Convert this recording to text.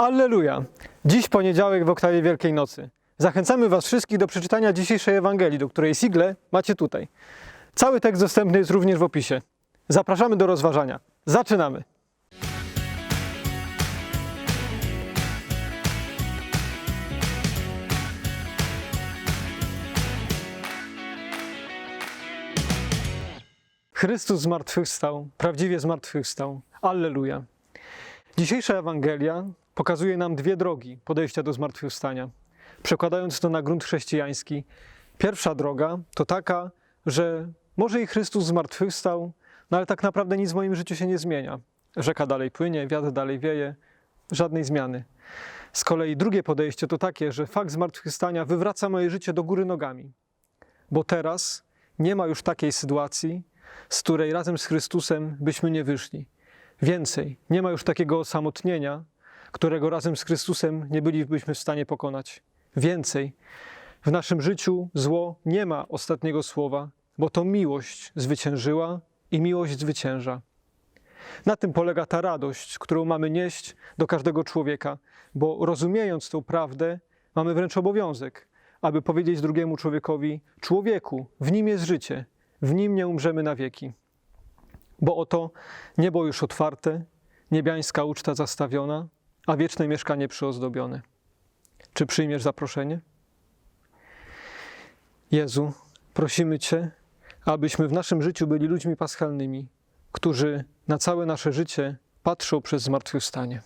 Alleluja! Dziś poniedziałek w oktawie Wielkiej Nocy. Zachęcamy Was wszystkich do przeczytania dzisiejszej Ewangelii, do której sigle macie tutaj. Cały tekst dostępny jest również w opisie. Zapraszamy do rozważania. Zaczynamy! Chrystus zmartwychwstał, prawdziwie zmartwychwstał. Alleluja! Dzisiejsza Ewangelia pokazuje nam dwie drogi podejścia do zmartwychwstania. Przekładając to na grunt chrześcijański, pierwsza droga to taka, że może i Chrystus zmartwychwstał, no ale tak naprawdę nic w moim życiu się nie zmienia. Rzeka dalej płynie, wiatr dalej wieje, żadnej zmiany. Z kolei drugie podejście to takie, że fakt zmartwychwstania wywraca moje życie do góry nogami. Bo teraz nie ma już takiej sytuacji, z której razem z Chrystusem byśmy nie wyszli. Więcej, nie ma już takiego osamotnienia, którego razem z Chrystusem nie bylibyśmy w stanie pokonać. Więcej, w naszym życiu zło nie ma ostatniego słowa, bo to miłość zwyciężyła i miłość zwycięża. Na tym polega ta radość, którą mamy nieść do każdego człowieka, bo rozumiejąc tą prawdę, mamy wręcz obowiązek, aby powiedzieć drugiemu człowiekowi: Człowieku, w nim jest życie, w nim nie umrzemy na wieki. Bo oto niebo już otwarte, niebiańska uczta zastawiona, a wieczne mieszkanie przyozdobione. Czy przyjmiesz zaproszenie? Jezu, prosimy Cię, abyśmy w naszym życiu byli ludźmi paschalnymi, którzy na całe nasze życie patrzą przez zmartwychwstanie.